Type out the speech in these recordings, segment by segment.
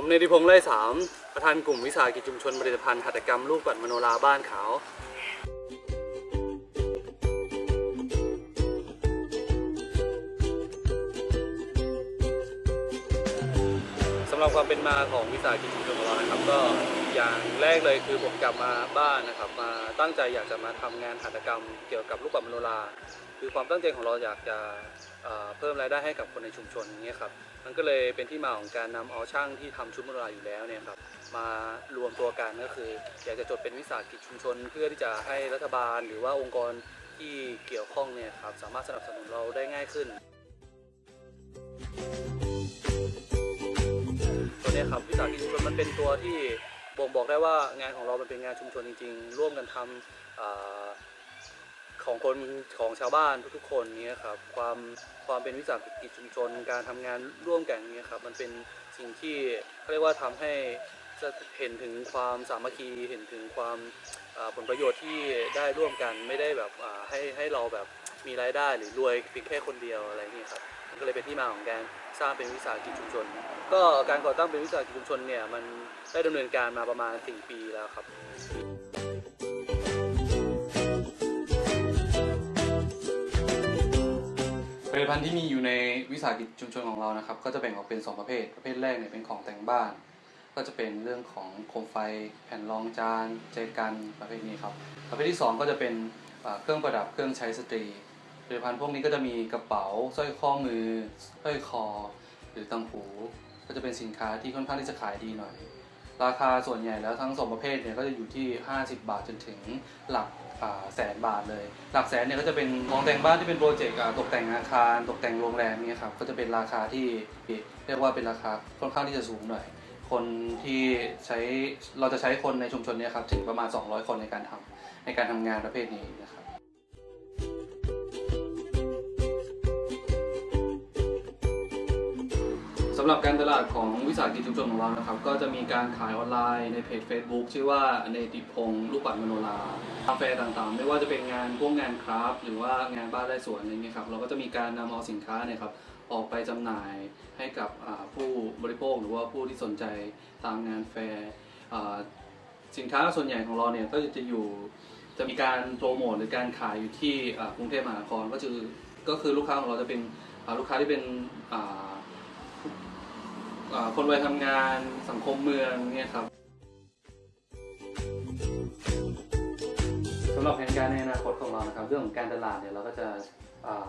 มเนติพงษ์ไร่สามประธานกลุ่มวิสาหกิจชุมชนผลิตภัณฑ์หัตถกรรมลูกปัดมโนราบ้านขาว สำหรับความเป็นมาของวิสาหกิจชุมชนของเรานะครับ ก็อย่างแรกเลยคือผมกลับมาบ้านนะครับ มาตั้งใจอยากจะมาทำงานหัตถกรรมเกี่ยวกับลูกปัดมโนรา คือความตั้งใจของเราอยากจะเอ่อ พิ่มรายได้ให้กับคนในชุมชนอย่างเงี้ยครับมันก็เลยเป็นที่มาของการนำเอาช่างที่ทำชุดมโนราอยู่แล้วเนี่ยครับมารวมตัวกันก็คืออยากจะจดเป็นวิสาหกิจชุมชน เพื่อที่จะให้รัฐบาล หรือว่าองค์กรที่เกี่ยวข้องเนี่ยครับสามารถสนับสนุนเราได้ง่ายขึ้นตัวนี้ครับวิสาหกิจชุมชนมันเป็นตัวที่บ่งบอกได้ว่างานของเรามันเป็นงานชุมชนจริง ๆ ร่วมกันทำ ของคนของชาวบ้านทุกๆ คนเนี้ยครับ ความความเป็นวิสาหกิจชุมชน การทำงานร่วมกันเนี้ยครับ มันเป็นสิ่งที่เขาเรียกว่าทำให้จะเห็นถึงความสามัคคีเห็นถึงความผลประโยชน์ที่ได้ร่วมกันไม่ได้แบบให้ให้เราแบบมีรายได้หรือรวยเพียงแค่คนเดียวอะไรเงี้ครับมันก็เลยเป็นที่มาของการสร้างเป็นวิสาหกิจชุมชน ก็การก่อตั้งเป็นวิสาหกิจชุมชนเนี่ยมันได้ดำเนินการมาประมาณ 4 ปีแล้วครับ ตภัณฑ์ที่มีอยู่ในวิสาหกิจชุมชนของเรานะครับ ก็จะแบ่งออกเป็น 2 ประเภท ประเภทแรกเนี่ยเป็นของแต่งบ้าน ก็จะเป็นเรื่องของโคมไฟ แผ่นรองจานเจกันประเภทนี้ครับ ประเภทที่ 2 ก็จะเป็นเครื่องประดับเครื่องใช้สตรีผลิตภัณฑ์พวกนี้ก็จะมีกระเป๋าสร้อยข้อมือสร้อยคอ หรือตังหู ก็จะเป็นสินค้าที่ค่อนข้างที่จะขายดีหน่อย ราคาส่วนใหญ่แล้วทั้งสองประเภทเนี่ยก็จะอยู่ที่ 50 บาทจนถึงหลักแสนบาทเลย หลักแสนเนี่ยก็จะเป็นของแต่งบ้านที่เป็นโปรเจกต์ตกแต่งอาคาร ตกแต่งโรงแรมเนี่ยครับก็จะเป็นราคาที่เรียกว่าเป็นราคาค่อนข้างที่จะสูงหน่อย คนที่ใช้เราจะใช้คนในชุมชนเนี่ยครับถึงประมาณ 200 คนในการทำในการทำงานประเภทนี้นะครับำหรับการตลาดของวิสาหกิจชุมชนของเรานะครับ ก็จะมีการขายออนไลน์ในเพจ Facebook ชื่อว่าเนติพงศ์ลูกปัดมโนราตามแฟร์ต่างๆ ไม่ว่าจะเป็นงานพวกงานคราฟหรือว่างานบ้านไร่สวนอะไรเงี้ยครับเราก็จะมีการนำเอาสินค้าเนี่ยครับออกไปจำหน่ายให้กับผู้บริโภคหรือว่าผู้ที่สนใจตามงานแฟร์อ่สินค้าส่วนใหญ่ของเราเนี่ยก็จะอยู่จะมีการโปรโมทหรือการขายอยู่ที่กรุงเทพมหานครก็คือก็คือลูกค้าของเราจะเป็นลูกค้าที่เป็น คนวัยทำงานสังคมเมืองเนี่ยครับสำหรับแผนการในอนาคตของเรานะครับ เรื่องของการตลาดเนี่ยเราก็จะ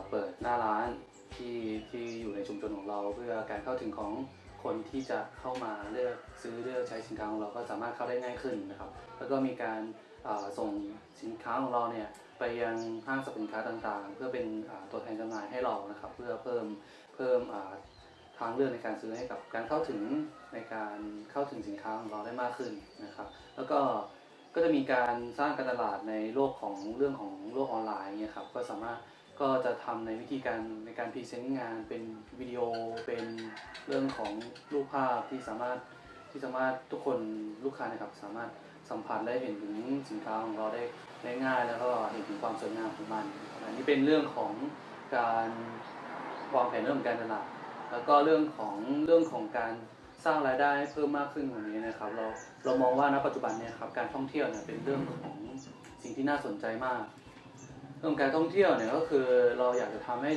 เปิดหน้าร้านที่ที่อยู่ในชุมชนของเราเพื่อการเข้าถึงของคนที่จะเข้ามาเลือกซื้อเลือกใช้สินค้าของเราก็สามารถเข้าได้ง่ายขึ้นนะครับ แล้วก็มีการส่งสินค้าของเราเนี่ยไปยังห้างสรรพสินค้าต่างๆ เพื่อเป็นตัวแทนจำหน่ายให้เรานะครับ เพื่อเพิ่มเพิ่ม ทางเลือกในการซื้อให้กับการเข้าถึงในการเข้าถึงสินค้าของเราได้มากขึ้นนะครับ แล้วก็ก็จะมีการสร้างการตลาดในโลกของเรื่องของโลกออนไลน์เนี่ยครับก็สามารถก็จะทำในวิธีการในการพรีเซนต์งานเป็นวิดีโอเป็นเรื่องของรูปภาพที่สามารถที่สามารถทุกคนลูกค้านะครับสามารถสัมผัสและเห็นถึงสินค้าของเราได้ได้ง่าย แล้วก็เห็นถึงความสวยงามของมันอันนี้เป็นเรื่องของการวางแผนเรื่องของการตลาด แล้วก็เรื่องของเรื่องของการสร้างรายได้เพิ่มมากขึ้นกว่านี้นะครับ เราเรามองว่าณปัจจุบันเนี่ยครับการท่องเที่ยวเนี่ยเป็นเรื่องของสิ่งที่น่าสนใจมากเรื่องการท่องเที่ยวเนี่ยก็คือเราอยากจะทำให้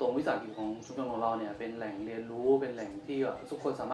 ตรงวิสาหกิจของชุมชนของเราเนี่ยเป็นแหล่งเรียนรู้เป็นแหล่งที่ทุกคนสามารถ